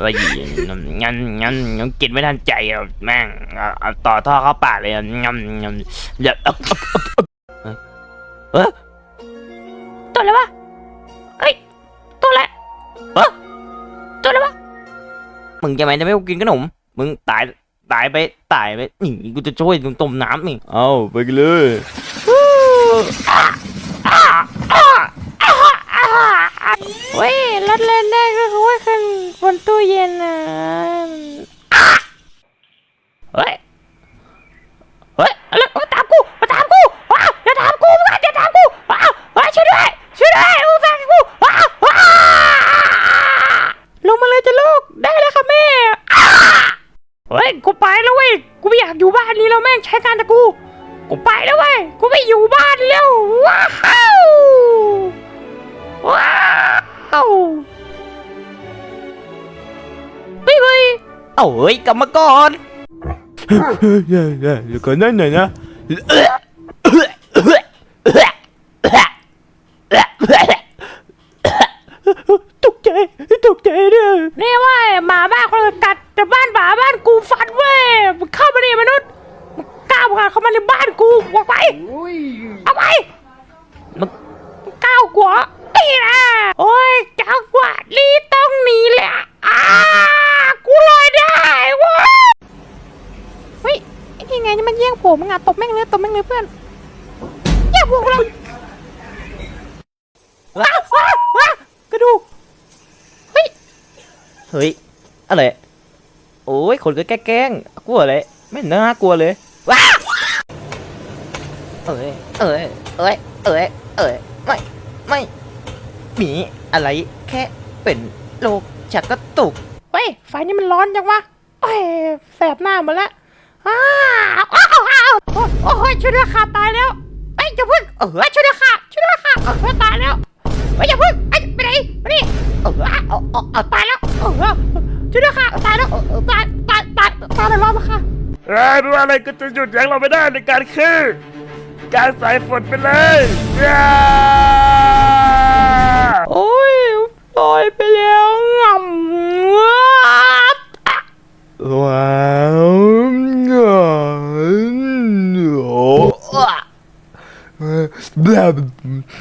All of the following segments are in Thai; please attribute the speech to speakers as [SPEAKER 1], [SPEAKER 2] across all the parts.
[SPEAKER 1] เอ้ยงั้นงั้นงั้นกินไม่ทันใจอะแม่งเอาต่อท่อเข้าปากเลยงั้นงั้นเดี๋ยวอ๊บอ๊บอ๊บอ๊บเอ้ยตัวอะไรวะเฮ้ยตัวอะไรเอ้ยตัวอะไรวะมึงจะไม่จะไม่กินขนมมึงตายตายไปตายไปนี่กูจะช่วยมึงต้มน้ำนี่
[SPEAKER 2] เอาไปกันเลย
[SPEAKER 3] เว้ยรถเล่นได้ก็คื บนตู้เย็นอะ
[SPEAKER 1] เฮ้ย เฮ้ยอะไรมาตามกูมาตามกูว้าวอย่าตามกูมึงอย่าตามกูว้าวเฮ้ยช่วยด้วยช่วยด้วยมึงตามกูว้าวว้าว
[SPEAKER 3] ลงมาเลยจ้ะลูก ได้แล้วค่ะแม่เฮ้ย กูไปแล้วเว้ย กูไม่อยากอยู่บ้านนี้แล้วแม่งใช้การแต่กู กูไปแล้วเว้ย กูไม่อยู่บ้านแล้ว ว้าว ว้าว เอา
[SPEAKER 1] เฮ้ยกลับมาก่อน
[SPEAKER 2] เฮ้ยเฮ้ยเฮ้ยเดี๋ยวก่อนนั่นหน่อยนะตกใจตกใจเนี่ย
[SPEAKER 3] นี่ว้ยหมาบ้านคนกัดแต่บ้านหมาบ้านกูฟันเว้ยมึงเข้ามาดิมนุษย์มึงกล้าผ่านเข้ามาในบ้านกูออกไปเอาไป
[SPEAKER 1] มึง
[SPEAKER 3] มึงก้าวกว่าตีนะโอ้ยจังหวะนี้ต้องหนีแหละอ้ากูลอยได้เว้ยเฮ้ยไอ้ยังไง นี่มันแย่งผมมึงอะตบแม่งเลยตบแม่งเลยเพื่อนแย่งผมเลยว้าวว้าวว้าวกระดูกเฮ้ย
[SPEAKER 1] เฮ้ยอะไรโอ้ยคนก็แกล้งๆกลัวอะไรไม่น่ากลัวเลยว้าวเอ้ยเอ้ยเอ้ยเอ้ยเอ้ยไม่ไม่มีอะไรแค่เป็นโรคชักกระตุก
[SPEAKER 3] เฮ้ยไฟนี่มันร้อนจังวะเอ้ยแสบหน้าหมดแล้ว อ้าวอ้าวอ้าวโอ้ยโอ้ยช่วยด้วยค่ะตายแล้วเอ้ยอย่าพิ่งเออช่วยด้วยค่ะช่วยด้วยค่ะเออตายแล้วเฮ้ยอย่าพิ่งเอ้ยไปไหนไปนี่เออเอาเอาเอาตายแล้วเออช่วยด้วยค่ะตายแล้วเออเออตายตายตายตายแล้วรอดแล้วค่ะ
[SPEAKER 2] เอ้ยไม่ว่าอะไรก็จะหยุดยั้งเราไม่ได้ในการคือ การสายฝนไปเลยย่า
[SPEAKER 3] โอ้ยลอยไปแล้วงำว้า
[SPEAKER 2] ว้าวโอ้ แล้ว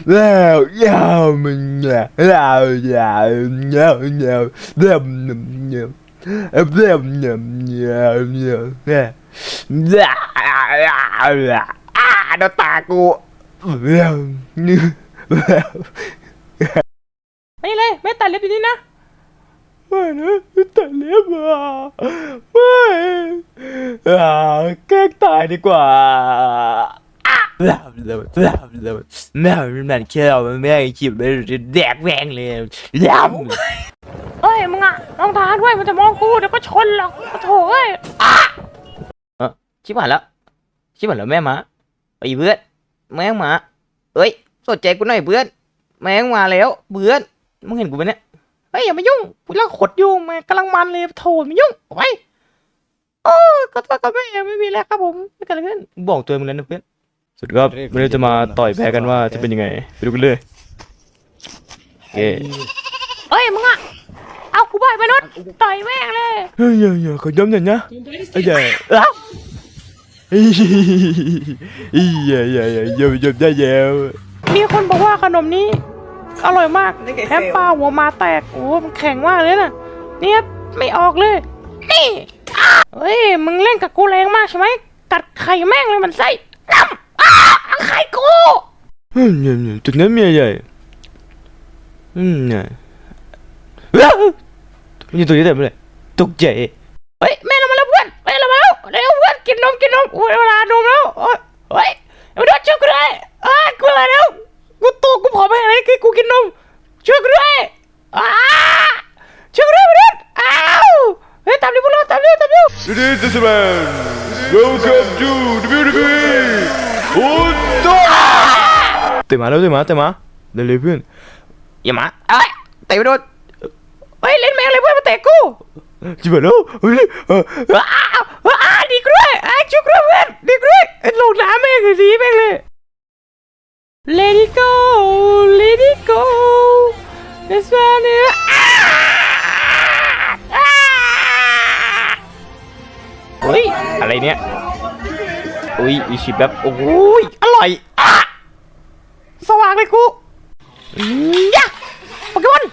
[SPEAKER 2] แล้วยาวมันเนี่ยแล้วยาวยาวยาวแล้วเนี่ยแล้วเนี่ยเนี่ยเนี่ยเนี่ยเนี่ยอ่าดตากูแล้วเนี่ยแล้ว
[SPEAKER 3] ไม่เลยไม่ตัดเล็บอยู่นี่นะ
[SPEAKER 2] ไม่นะแต่เล็บอะไม่อ่าแกล้งตายดีกว่า แล้วแล้วแล้วแล้วม่มันแค่เอาแม่ขีบไปแดกแวงเลยแล้ว
[SPEAKER 3] เอ้ยมึงอะรองเท้าด้วยมันจะมองกูเดี๋ยวก็ชนหรอกโถ่เอ้ย
[SPEAKER 1] ออชิบหายแล้วชิบหายแล้วแม่หมาไอ้เพื่อนแม่งหมาเอ้ยสนใจกูหน่อยเพื่อนแม่งมาแล้วเพื่อนมึงเห็นกูไหมเนี่ย
[SPEAKER 3] เฮ้ยอย่ามายุ่งกูกำลังขดอยู่มันกำลังมันเลยโถไม่ยุ่งเอาไว้โอ้ก็ตัวก็ไม่ไม่มีแล้วครับผมไม่เกิดอะไรขึ้น
[SPEAKER 1] บอกตัวมึงแล้วนะเพื่อน
[SPEAKER 2] สุดครับวันนี้จะมาต่อยแพ้กันว่าจะเป็นยังไง ไปดูกันเลยโอเค
[SPEAKER 3] เฮ้ยมึงอะเอากูบ่อยมนุษย์ต่อยแม่งเลย
[SPEAKER 2] เฮ้ยอย่าอย่าขอย้ำหน่อยนะไอ้ใหญ่อ้าวเฮ้ยอย่าอย่าอย่าอย่าอย่าได้แล้ว
[SPEAKER 3] มีคนบอกว่าขนมนี้ อร่อยมากแถมปลาหัวมาแตกโอ้มันแข็งมากเลยนะเนี่ยไม่ออกเลยนี่อะเฮ้ยมึงเล่นกับกูแรงมากใช่ไหมกัดไข่แม่งเลยมันไส้ น้ำอ้าเอาไข่กู
[SPEAKER 2] เฮ้ยเนี่ยเนี่ยจุดนั้นมีอะไรอืมเนี่ยอ้าวมันอยู่ตรงนี้ได้ไหมเนี่ยตกใจ
[SPEAKER 3] เฮ้ยแม่เรามาแล้วเพื่อนแม่เรามาแล้วเร็วเพื่อนกินนมกินนมโอ้ยเวลานมแล้วโอ้ยเฮ้ยเอาด้วยช่วยกูด้วยเอ้ยกูอะไรแล้วกูโตกูผอมไปไหนกูกูกินนมช่วยกูด้วยอ้าช่วยกูด้วยเพื่อนอ้าวเฮ้ยตามดิพวกเราตามดิตามดิ
[SPEAKER 2] Ladies and gentlemen welcome to WWE โอุนตัวตื่นมาแล้วตื่นมาตื่นมาเร็วๆเพื่อน
[SPEAKER 1] อย่ามาเอ้ยเตะไปโดน
[SPEAKER 3] เฮ้ยเล่นแมวเลยเพื่อนมาเตะกู
[SPEAKER 2] จิบแล้วเฮ้ยเออ
[SPEAKER 3] อ้าวอ้าดีกด้วยอ้าชุกด้วยเพื่อนดีกด้วยลงน้ำแม่งเลยดีแม่งเลย Let it go Let it go This one is เฮ้ยอะ
[SPEAKER 2] ไรเนี่ย อุ้ยอิชิแบบโอ้ยอร่อยอะ
[SPEAKER 3] สว่างเลยกูยะโปเกมอน